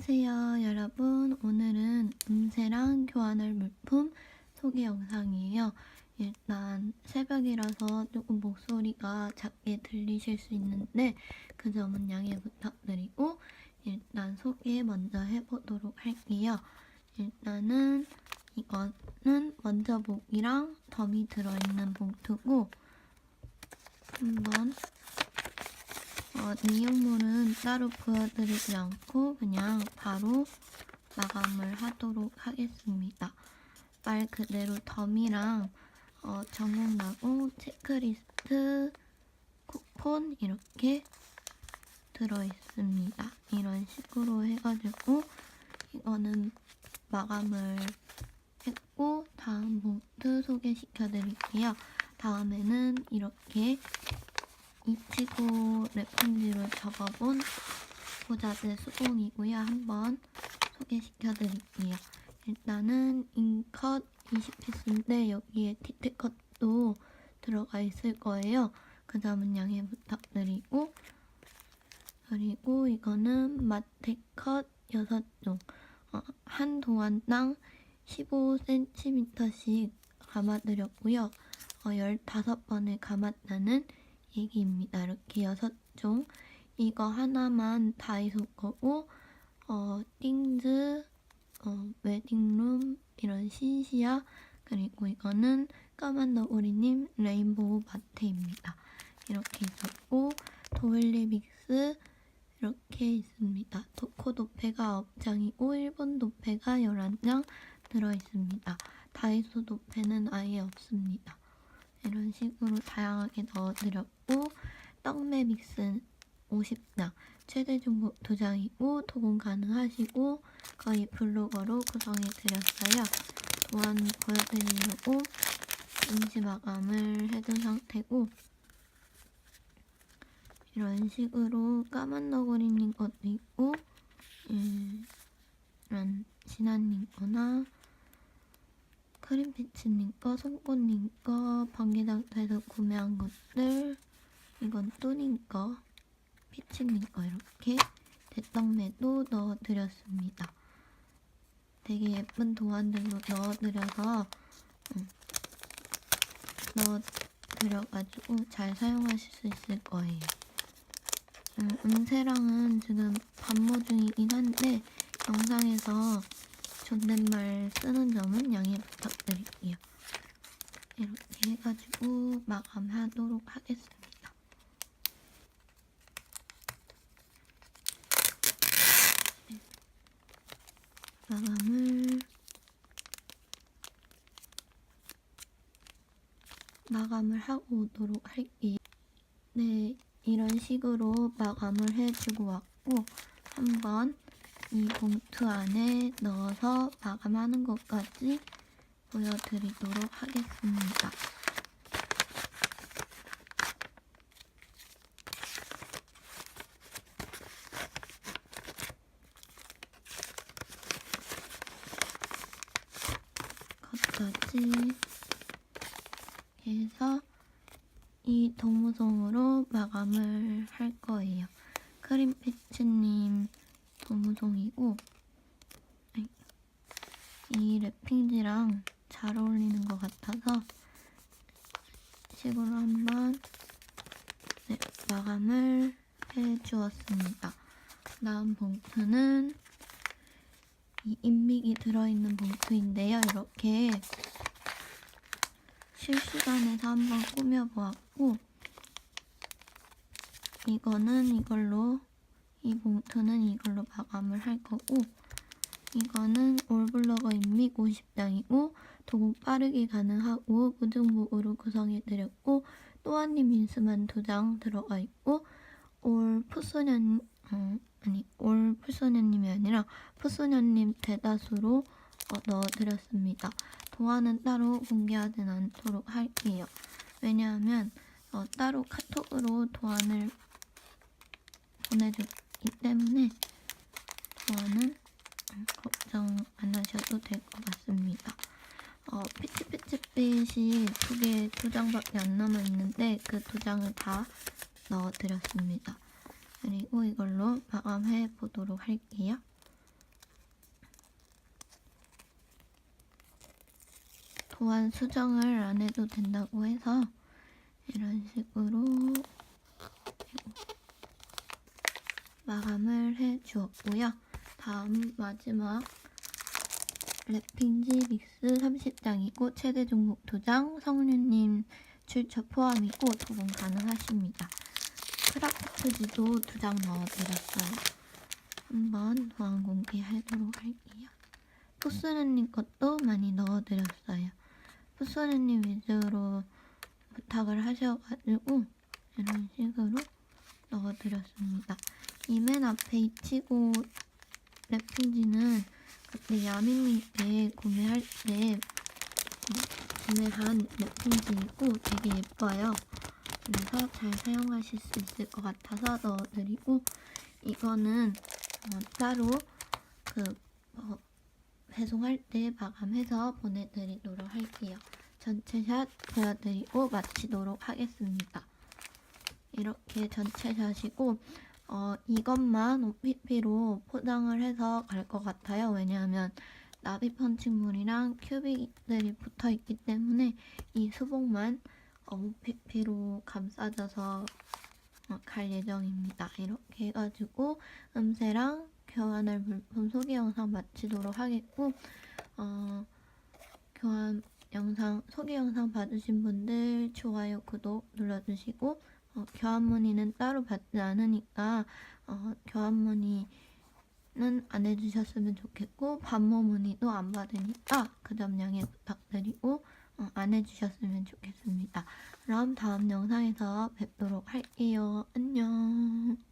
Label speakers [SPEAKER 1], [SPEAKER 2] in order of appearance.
[SPEAKER 1] 안녕하세요 여러분. 오늘은 음세랑 교환할 물품 소개 영상이에요. 일단 새벽이라서 조금 목소리가 작게 들리실 수 있는데 그 점은 양해 부탁드리고 일단 소개 먼저 해보도록 할게요. 일단은 이거는 먼저 목이랑 덤이 들어있는 봉투고 한번 어, 내용물은 따로 보여드리지 않고 그냥 바로 마감을 하도록 하겠습니다. 말 그대로 덤이랑 어, 정형나고 체크리스트, 쿠폰 이렇게 들어있습니다. 이런 식으로 해가지고 이거는 마감을 했고 다음 봉투 소개시켜 드릴게요. 다음에는 이렇게 이치고 랩핑지로 접어본 보자드 수공이고요. 한번 소개시켜 드릴게요. 일단은 인컷 20피스인데 여기에 티트컷도 들어가 있을 거예요. 그 점은 양해 부탁드리고 그리고 이거는 마테컷 6종 어, 한 동안당 15cm씩 감아드렸고요. 어, 15번을 감았다는 얘기입니다. 이렇게 6종 이거 하나만 다이소 거고 어, 띵즈, 어, 웨딩룸 이런 신시아 그리고 이거는 까만 너구리님 레인보우 마테입니다. 이렇게 있었고 도일리빅스 이렇게 있습니다. 도코 도페가 9장이고 일본 도페가 11장 들어있습니다. 다이소 도페는 아예 없습니다. 이런 식으로 다양하게 넣어드렸고 떡메 믹스 50장 최대 중복 2장이고 도공 가능하시고 거의 블로거로 구성해드렸어요. 또한 보여드리려고 임시 마감을 해둔 상태고 이런 식으로 까만 너구리님 것도 있고 음, 이런 진아님 거나 크림피치님 거, 손꽃님 거, 번개장터에서 구매한 것들 이건 뚜님 거, 피치님 거 이렇게 대떡매도 넣어드렸습니다. 되게 예쁜 도안들로 넣어드려서 음, 넣어드려가지고 잘 사용하실 수 있을 거예요. 음, 음세랑은 지금 반모 중이긴 한데 영상에서 존댓말 쓰는 점은 양해 부탁드릴게요. 이렇게 해가지고 마감하도록 하겠습니다. 마감을 마감을 하고 오도록 할게요. 네, 이런 식으로 마감을 해주고 왔고 한번 이 봉투 안에 넣어서 마감하는 것까지 보여드리도록 하겠습니다. 것까지 해서 이 도무송으로 마감을 할 거예요. 크림피치님 도무송이고 이 랩핑지랑 잘 어울리는 것 같아서 식으로 한번 네, 마감을 해주었습니다. 다음 봉투는 이 인믹이 들어있는 봉투인데요. 이렇게 실시간에서 한번 꾸며보았고 이거는 이걸로 이 봉투는 이걸로 마감을 할 거고 이거는 올블러거 인믹 50장이고 도구 빠르게 가능하고 무등목으로 구성해드렸고 또한님 민스만 2장 들어가 있고 올 푸소년 어, 아니 올 푸소년님이 아니라 푸소년님 대다수로 어, 넣어드렸습니다. 도안은 따로 공개하진 않도록 할게요. 왜냐하면 어, 따로 카톡으로 도안을 보내줬기 때문에 도안은 음, 걱정 안 하셔도 될 것 같습니다. 어, 피치피치빛이 두 개, 두 장밖에 안 남아있는데 그 두 장을 다 넣어드렸습니다. 그리고 이걸로 마감해 보도록 할게요. 도안 수정을 안 해도 된다고 해서 이런 식으로 마감을 해 주었고요. 다음 마지막 랩핑지 믹스 30장이고 최대 종목 도장 성류님 출처 포함이고 도움 가능하십니다. 크라프트지도 2장 넣어드렸어요. 한번 도안 공개하도록 할게요. 푸스르님 것도 많이 넣어드렸어요. 푸스르님 위주로 부탁을 하셔가지고 이런 식으로 넣어드렸습니다. 이 맨 앞에 이치고 랩핑지는 그때 야민님께 구매할 때 구매한 랩핑지이고 되게 예뻐요. 그래서 잘 사용하실 수 있을 것 같아서 넣어드리고 이거는 어, 따로 그 어, 배송할 때 마감해서 보내드리도록 할게요. 전체 샷 보여드리고 마치도록 하겠습니다. 이렇게 전체 샷이고 어, 이것만 OPP로 포장을 해서 갈 것 같아요. 왜냐하면 나비 펀칭물이랑 큐빅들이 붙어 있기 때문에 이 수복만 어, OPP로 감싸져서 어, 갈 예정입니다. 이렇게 해가지고 음세랑 교환할 물품 소개 영상 마치도록 하겠고 어, 교환 영상 소개 영상 받으신 분들 좋아요 구독 눌러주시고 어, 교환 문의는 따로 받지 않으니까 어, 교환 문의는 안 해주셨으면 좋겠고 반모 문의도 안 받으니까 그 점 양해 부탁드리고 어, 안 해주셨으면 좋겠습니다. 그럼 다음 영상에서 뵙도록 할게요. 안녕.